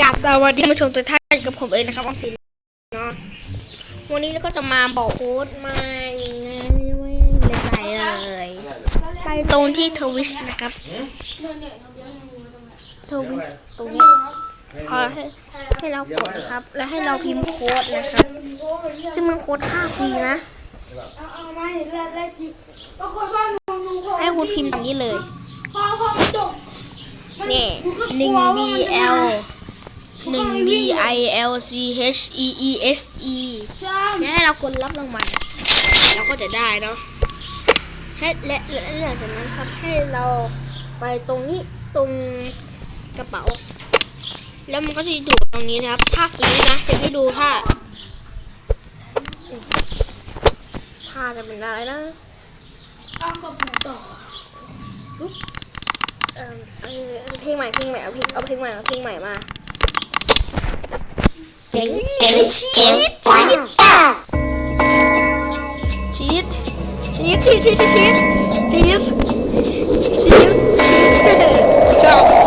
กับสวัสดีผู้ชมทุกท่านกับผมเองนะครับออมสินเนาะวันนี้เราก็จะมาบอกโค้ดมาอย่างไงไม่ได้ใส่เลยไปตรงที่ทวิสนะครับทวิสตรงนี้พอให้ให้เรากดนะครับ แล้วให้เราพิมพ์โค้ดนะครับ ซึ่งมันโค้ดค่าฟรีนะเอามาเห็นแล้วแล้วจิบางคนบ้านหนูหนูพอให้คุณพิมพ์ตรงนี้เลยพอพอมันจบนี่หนึ่ง B L หนึ่ง B I L C H E E S E ใช่แล้วให้เรากดรับรางวัลเราก็จะได้เนาะให้และและและหลังจากนั้นครับให้เราไปตรงนี้ตรงกระเป๋า แล้วมันก็จะดูตรงนี้นะครับท่าฟื้นนะเดี๋ยวให้ดูท่าท่าจะเป็นอะไรนะเอากับหนูต่อเออเออเพลงใหม่เพลงใหม่เอาเพลงเอาเพลงใหม่เอาเพลงใหม่มา ชีสชีสชีสชีสชีสชีสชีสชีส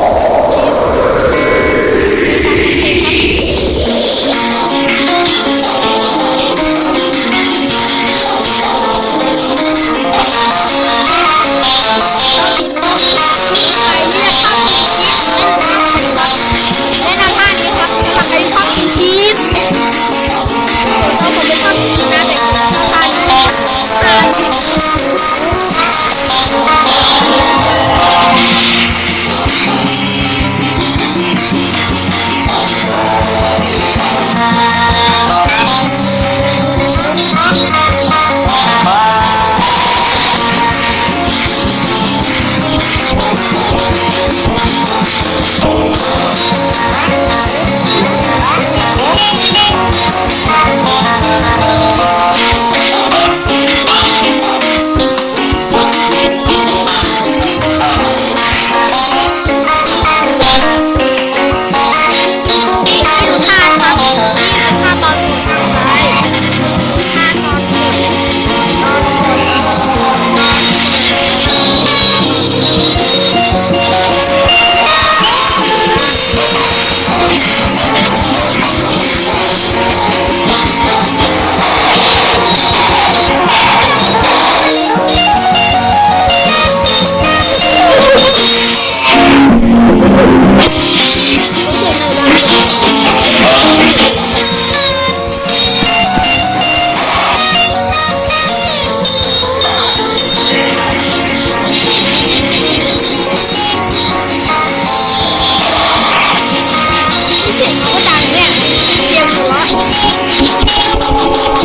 我打人了谢谢我我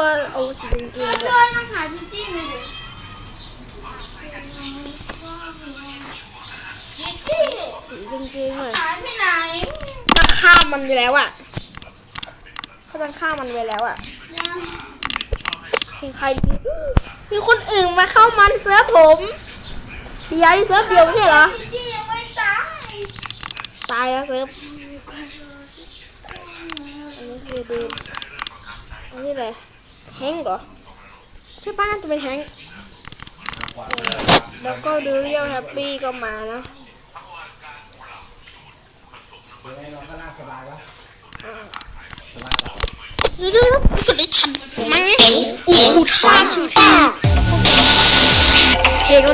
ตัวโอ้สี่ตัวช่เลยวยน้องหาจีจี้หน่อยดิจีจี้จริงๆเลยหายไปไหนตั้งข้ามันไปแล้วอะเขาตั้งข้ามันไปแล้วอะเห็นใครดีมีคนอื่นมาเข้ามันเซิร์ฟผมเดียวที่เซิร์ฟเดียวไม่ใช่เหรอจีจี้ยังไม่ตายตายแล้วเซิร์ฟอันนี้คือดีมอันนี้อะไร แฮงเหรอใช่ป้าน่าจะเป็นแฮงแล้วก็ดูเรียวแฮปปี้ก็มานะดูดูดูกดได้ทันไหมโอ้โหท่าคือท่เพลงก็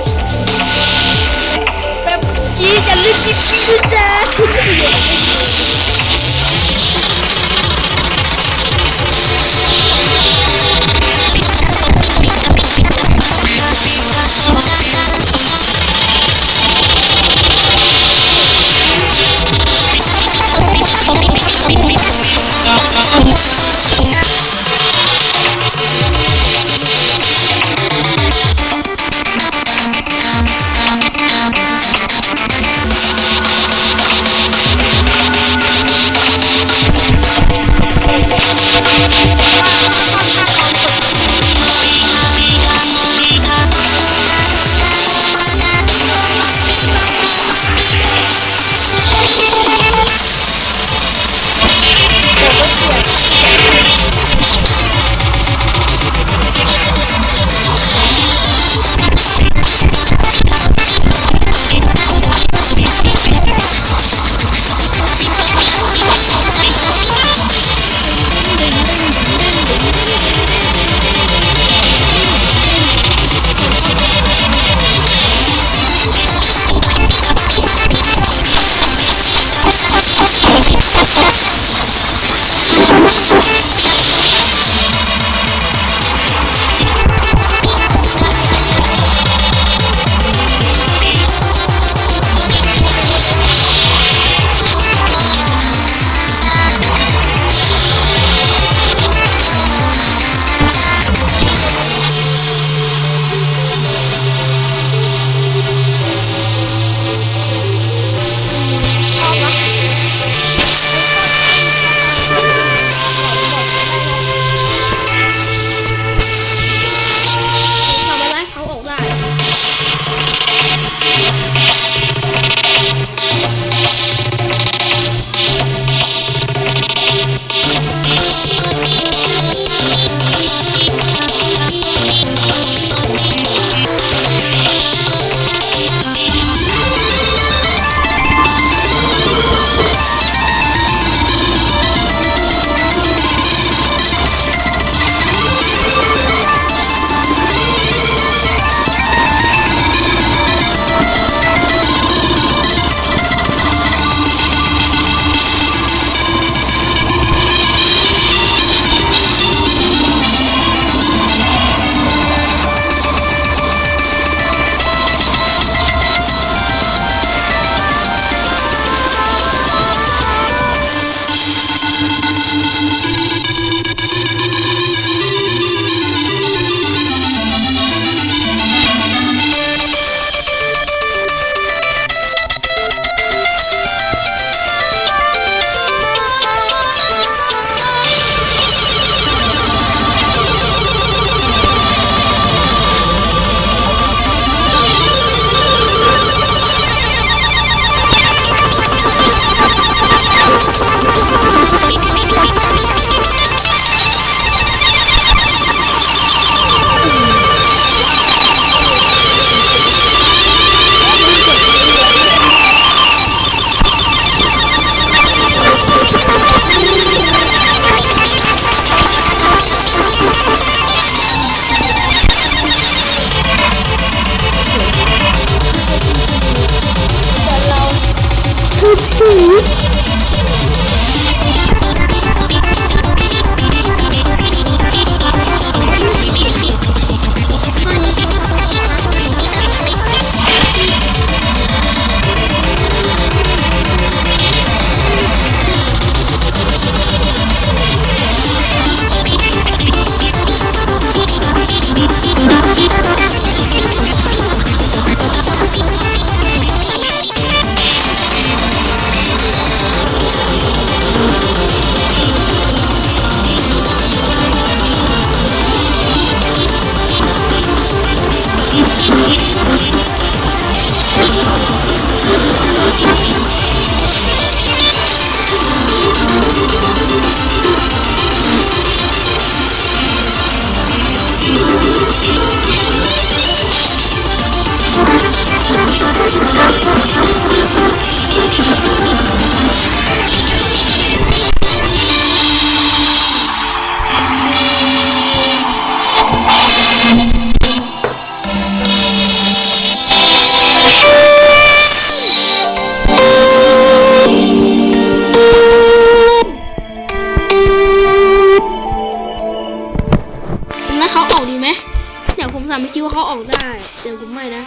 นะ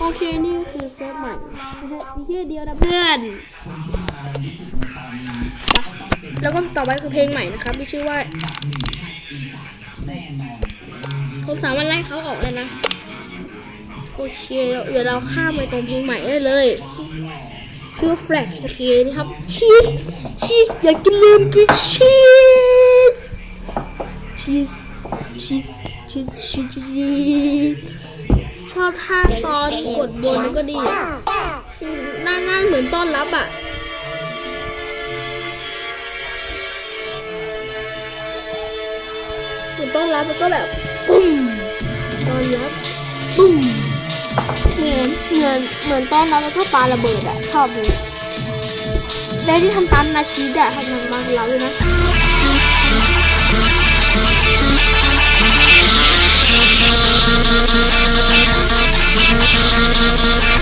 โอเค นี่คือเซฟใหม่มีแค่เดียวนะเพื่อนแล้วก็ต่อไปคือเพลงใหม่นะครับที่ชื่อว่าผมสามารถไล่เขาออกเลยนะ โอเคเดี๋ยวเราข้ามไปตรงเพลงใหม่ได้เลย ชื่อว่า Flash โอเคนี่ครับชีสชีสอย่ากินลืมกินชีสชีสชีสชีสชีสชีส ชอบท่าตอนกดบนก็ดีอะอืมนั่นนั่นเหมือนต้อนรับอะเหมือนต้อนรับแล้วก็แบบปุ้มต้อนรับปุ้มเหมือนเหมือนเหมือนต้อนรับแล้วก็ปาระเบิดอะชอบเลยได้ที่ทำตามนาชีดอะทำตามมาเราเลยนะ เ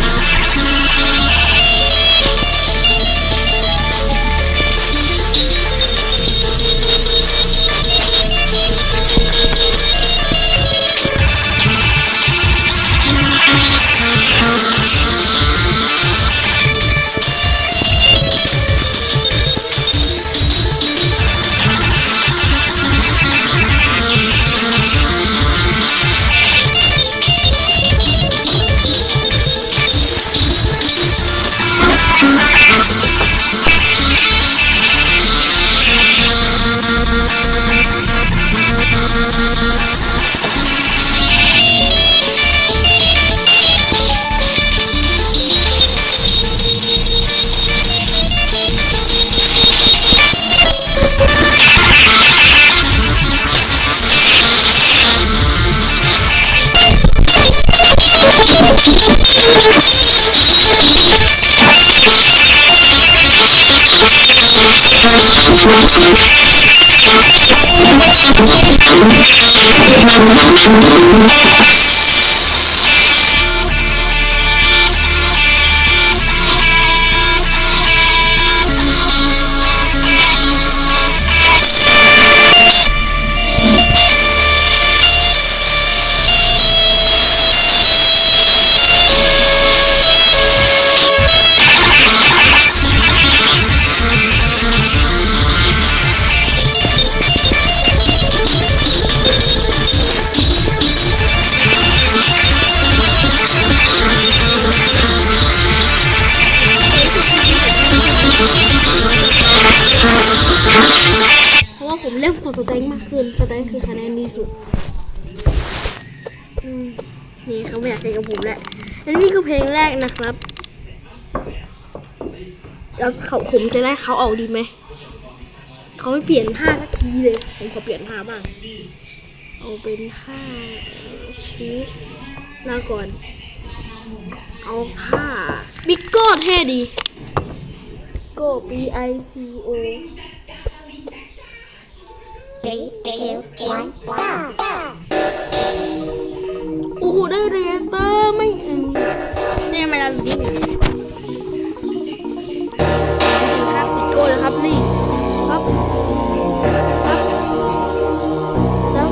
よろしくお願いします。 ล่นกดสแตงมากขึ้นสแตงค์คือคะแนนดีสุดนี่เขาไม่อยากเล่นกับผมแหละและนี่คือเพลงแรกนะครับแล้วเขาผมจะได้เขาออกดีไหมเขาไม่เปลี่ยนท่าสักทีเลย ผมขอเปลี่ยนท่าบ้าง เอาเป็นท่าชีสลาก่อน เอาท่าบิ๊กโก้เท่ดี โก้ B I C O โอ้โหได้เรียนเตอร์ไม่อึงเนี่ยไม่ได้ดีนะครับติดโกเลยครับนี่ครับครับ